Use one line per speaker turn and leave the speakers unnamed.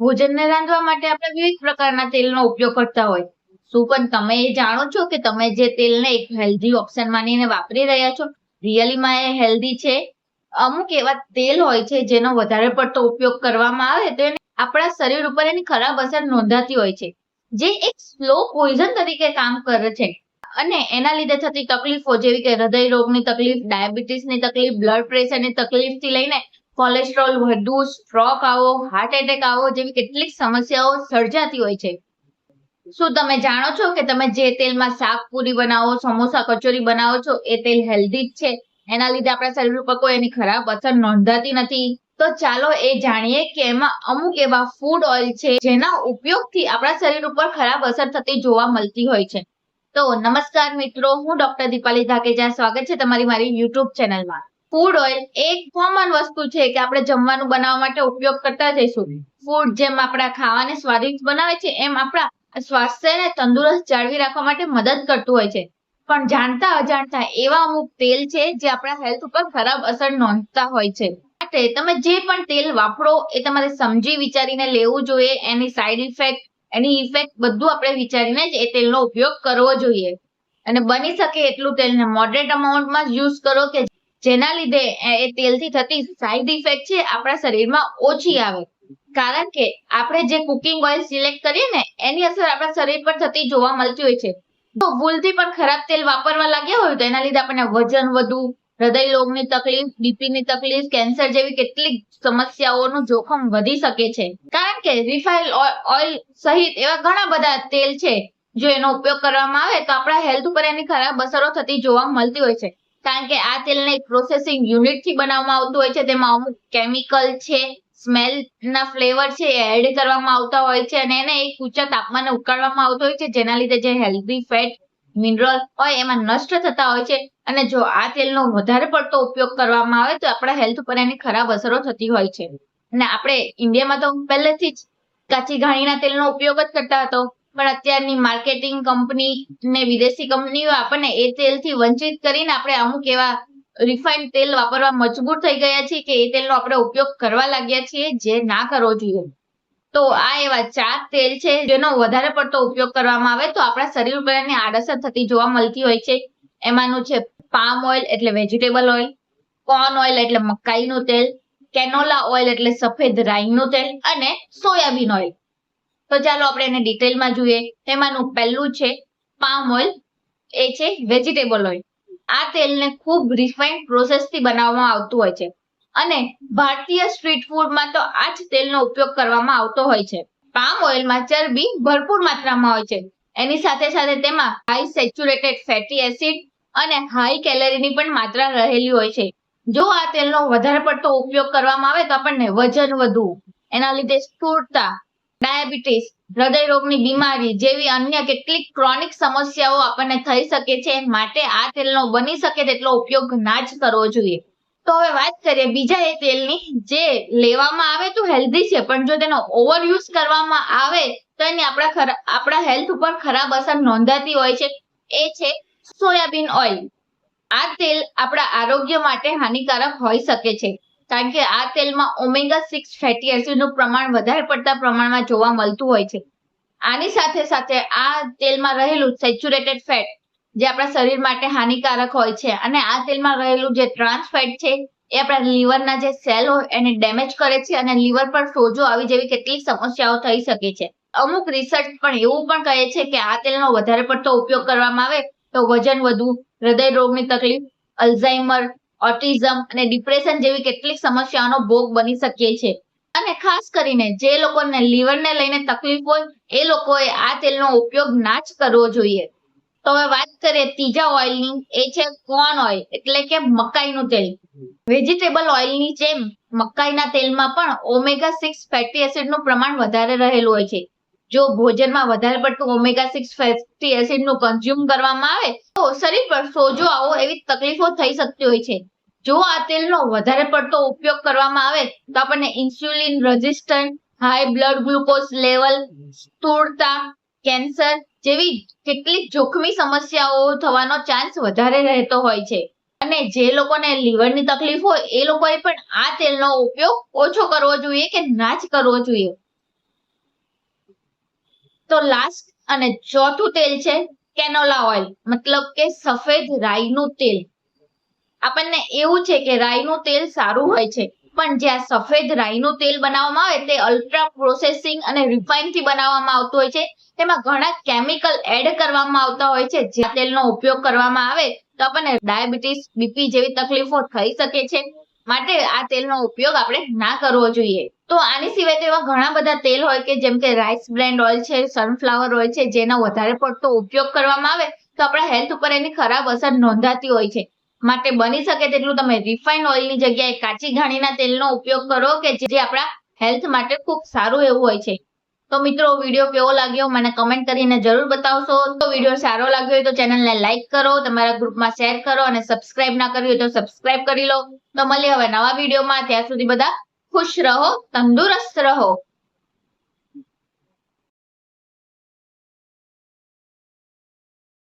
ભોજનને રાંધવા માટે આપણે વિવિધ પ્રકારના તેલનો ઉપયોગ કરતા હોય. શું પણ તમે એ જાણો છો કે તમે જે તેલને એક હેલ્ધી ઓપ્શન માનીને વાપરી રહ્યા છો? રિયલીમાં એ હેલ્ધી છે? અમુક એવા તેલ હોય છે જેનો વધારે પડતો ઉપયોગ કરવામાં આવે તો એને આપણા શરીર ઉપર એની ખરાબ અસર નોંધાતી હોય છે. જે એક સ્લો પોઈઝન તરીકે કામ કરે છે. અને એના લીધે થતી તકલીફો જેવી કે હૃદય રોગની તકલીફ, ડાયાબિટીસની તકલીફ બ્લડ પ્રેશરની તકલીફથી લઈને કોલેસ્ટ્રોલ વધુ સ્ટ્રોક આવો હાર્ટ એટેક આવો, જેવી કેટલીક સમસ્યાઓ સર્જાતી હોય છે. શું તમે જાણો છો કે તમે જે તેલમાં શાક પૂરી બનાવો, સમોસા કચોરી બનાવો છો, એ તેલ હેલ્ધી જ છે? એના લીધે આપણા શરીર ઉપર કોઈ એની ખરાબ અસર નોંધાતી નથી. તો ચાલો એ જાણીએ કે એમાં અમુક એવા ફૂડ ઓઇલ છે, જેના ઉપયોગથી આપણા શરીર ઉપર ખરાબ અસર થતી જોવા મળતી હોય છે. તો નમસ્કાર મિત્રો, હું ડોક્ટર દીપાલી ધાકેજા. સ્વાગત છે તમારી મારી યુટ્યુબ ચેનલમાં ફૂડ ઓઇલ એક કોમન વસ્તુ છે કે આપણે જમવાનું બનાવવા માટે ઉપયોગ કરતા જઈશું. ફૂડ જેમ આપણા ખાવાને સ્વાદિષ્ટ બનાવે છે એમ આપણા સ્વાસ્થ્યને તંદુરસ્ત જાળવી રાખવા માટે મદદ કરતું હોય છે. પણ જાણતા અજાણતા એવા અમુક તેલ છે જે આપણા હેલ્થ ઉપર ખરાબ અસર નોંધતા હોય છે. માટે તમે જે પણ તેલ વાપરો એ તમારે સમજી વિચારીને લેવું જોઈએ એની સાઈડ ઇફેક્ટ એની ઇફેક્ટ બધું આપણે વિચારીને જ એ તેલનો ઉપયોગ કરવો જોઈએ. અને બની શકે એટલું તેલને મોડરેટ અમાઉન્ટમાં જ યુઝ કરો કે જેના લીધે એ- તેલથી થતી સાઈડ ઇફેક્ટ છે, આપણા શરીરમાં ઓછી આવે. કારણ કે આપણે જે કુકિંગ ઓઇલ સિલેક્ટ કરીએ ને, એની અસર આપણા શરીર પર થતી જોવા મળતી હોય છે. તો ભૂલથી પણ ખરાબ તેલ વાપરવા લાગ્યા હોય તો એના લીધે આપણને વજન વધુ, હૃદય રોગની તકલીફ બીપીની તકલીફ કેન્સર જેવી કેટલીક સમસ્યાઓનું જોખમ વધી શકે છે. કારણ કે રિફાઇન ઓઇલ સહિત એવા ઘણા બધા તેલ છે, જો એનો ઉપયોગ કરવામાં આવે તો આપણા હેલ્થ ઉપર એની ખરાબ અસરો થતી જોવા મળતી હોય છે. કારણ કે આ તેલને પ્રોસેસિંગ યુનિટથી બનાવવામાં આવતું હોય છે. તેમાં અમુક કેમિકલ છે સ્મેલ ના ફ્લેવર છે, એ એડ કરવામાં આવતા હોય છે અને એને એક ઊંચા તાપમાને ઉકાળવામાં આવતો હોય છે. જેના લીધે જે હેલ્ધી ફેટ મિનરલ હોય એમાં નષ્ટ થતા હોય છે. અને જો આ તેલનો વધારે પડતો ઉપયોગ કરવામાં આવે તો આપણા હેલ્થ ઉપર એની ખરાબ અસરો થતી હોય છે. અને આપણે ઇન્ડિયામાં તો પહેલેથી જ કાચી ઘાણીના તેલનો ઉપયોગ જ કરતા હતો. પણ અત્યારની માર્કેટિંગ કંપની ને વિદેશી કંપનીઓ આપણને એ તેલથી વંચિત કરીને આપણે અમુક એવા રિફાઇન્ડ તેલ વાપરવા મજબૂર થઈ ગયા છીએ કે એ તેલનો આપણે ઉપયોગ કરવા લાગ્યા છીએ જે ના કરવો જોઈએ. તો આ એવા ચાર તેલ છે, જેનો વધારે પડતો ઉપયોગ કરવામાં આવે તો આપણા શરીર ઉપર આડઅસર થતી જોવા મળતી હોય છે. એમાંનું છે પામ ઓઇલ એટલે વેજીટેબલ ઓઇલ કોર્ન ઓઇલ એટલે મકાઈનું તેલ કેનોલા ઓઇલ એટલે સફેદ રાઈનું તેલ અને સોયાબીન ઓઇલ તો ચાલો આપણે એને ડિટેલમાં જોઈએ. તેમાંનું પહેલું છે પામ ઓઇલ, એ છે વેજીટેબલ ઓઇલ આ તેલને ખૂબ રિફાઇન્ડ પ્રોસેસથી બનાવવામાં આવતું હોય છે. અને ભારતીય સ્ટ્રીટ ફૂડમાં તો આ જ તેલનો ઉપયોગ કરવામાં આવતો હોય છે. પામ ઓઇલમાં ચરબી ભરપૂર માત્રામાં હોય છે. એની સાથે સાથે તેમાં હાઈ સેચ્યુરેટેડ ફેટી એસિડ અને હાઈ કેલરીની પણ માત્રા રહેલી હોય છે. જો આ તેલનો વધારે પડતો ઉપયોગ કરવામાં આવે તો આપણને વજન વધવું. એના લીધે સ્થૂળતા ડાયાબિટીસ, હૃદય રોગની બીમારી જેવી અન્ય કેટલીક ક્રોનિક સમસ્યાઓ આપણને થઈ શકે છે. માટે આ તેલનો બની શકે તેટલો ઉપયોગ ના જ કરવો જોઈએ. તો હવે વાત કરીએ બીજા એ તેલની, જે લેવામાં આવે તો હેલ્ધી છે, પણ જો તેનો ઓવર યુઝ કરવામાં આવે, તો એની આપણા આપણા હેલ્થ ઉપર ખરાબ અસર નોંધાતી હોય છે. એ છે સોયાબીન ઓઇલ. આ તેલ આપણા આરોગ્ય માટે હાનિકારક હોઈ શકે છે. કારણ કે આ તેલમાં ઓમેગા સિક્સ ફેટી એસિડનું પ્રમાણ વધારે પડતા પ્રમાણમાં જોવા મળતું હોય છે. આની સાથે સાથે આ તેલમાં રહેલું સેચ્યુરેટેડ ફેટ જે આપણા શરીર માટે હાનિકારક હોય છે, અને આ તેલમાં રહેલું જે ટ્રાન્સ ફેટ છે, એ આપણા લીવરના જે સેલ હોય એને ડેમેજ કરે છે, અને લીવર પર સોજો આવી જેવી કેટલીક સમસ્યાઓ થઈ શકે છે. અમુક રિસર્ચ પણ એવું પણ કહે છે કે આ તેલનો વધારે પડતો ઉપયોગ કરવામાં આવે તો વજન વધુ હૃદય રોગની તકલીફ, અલ્ઝાઇમર ઓટિઝમ અને ડિપ્રેશન જેવી કેટલીક સમસ્યાઓનો ભોગ બની શકીએ છીએ. અને ખાસ કરીને જે લોકોને લીવરને લઈને તકલીફ હોય, એ લોકોએ આ તેલનો ઉપયોગ ના જ કરવો જોઈએ. તો હવે વાત કરીએ ત્રીજા ઓઇલની, એ છે કોર્ન ઓઇલ, એટલે કે મકાઈનું તેલ. વેજીટેબલ ઓઇલની જેમ મકાઈના તેલમાં પણ ઓમેગા સિક્સ ફેટી એસિડનું પ્રમાણ વધારે રહેલું હોય છે. જો ભોજનમાં વધારે પડતું ઓમેગા સિક્સ ફેટી એસિડનું કન્ઝ્યુમ કરવામાં આવે, તો શરીર પર સોજો આવો એવી તકલીફો થઈ શકતી હોય છે. જો આ તેલનો વધારે પડતો ઉપયોગ કરવામાં આવે, તો આપણને insulin resistant, high blood glucose level સ્થૂળતા cancer જેવી કેટલીક જોખમી સમસ્યાઓ થવાનો ચાન્સ વધારે રહેતો હોય છે. અને જે લોકોને લીવરની તકલીફ હોય, એ લોકોએ પણ આ તેલનો ઉપયોગ ઓછો કરવો જોઈએ કે ના જ કરવો જોઈએ. તો લાસ્ટ અને ચોથું તેલ છે કેનોલા ઓઇલ મતલબ કે સફેદ રાઈનું તેલ. આપણને એવું છે કે રાઈનું તેલ સારું હોય છે, પણ જ્યાં સફેદ રાઈનું તેલ બનાવવામાં આવે તે અલ્ટ્રા પ્રોસેસિંગ અને રિફાઇનથી બનાવવામાં આવતું હોય છે. તેમાં ઘણા કેમિકલ એડ કરવામાં આવતા હોય છે. જે તેલનો ઉપયોગ કરવામાં આવે તો આપણને ડાયાબિટીસ બીપી જેવી તકલીફો થઈ શકે છે. માટે આ તેલનો ઉપયોગ આપણે ના કરવો જોઈએ. તો આની સિવાય તો એવા ઘણા બધા તેલ હોય કે જેમ કે રાઈસ બ્રેન્ડ ઓઇલ છે સનફ્લાવર ઓઇલ છે, જેનો વધારે પડતો ઉપયોગ કરવામાં આવે તો આપણા હેલ્થ ઉપર એની ખરાબ અસર નોંધાતી હોય છે. માટે બની શકે તેટલું તમે રિફાઇન ઓઇલની જગ્યાએ કાચી ઘાણીના તેલનો ઉપયોગ કરો કે જે આપણા હેલ્થ માટે ખૂબ સારું એવું હોય છે. તો મિત્રો વીડિયો કેવો લાગ્યો? મને કમેન્ટ કરીને જરૂર બતાવશો. તો વીડિયો સારો લાગ્યો હોય તો ચેનલને લાઈક કરો, તમારા ગ્રુપમાં શેર કરો અને સબસ્ક્રાઇબ ના કર્યું હોય તો સબસ્ક્રાઇબ કરી લો. તો મળીએ હવે નવા વિડીયોમાં ત્યાં સુધી બધા ખુશ રહો, તંદુરસ્ત રહો.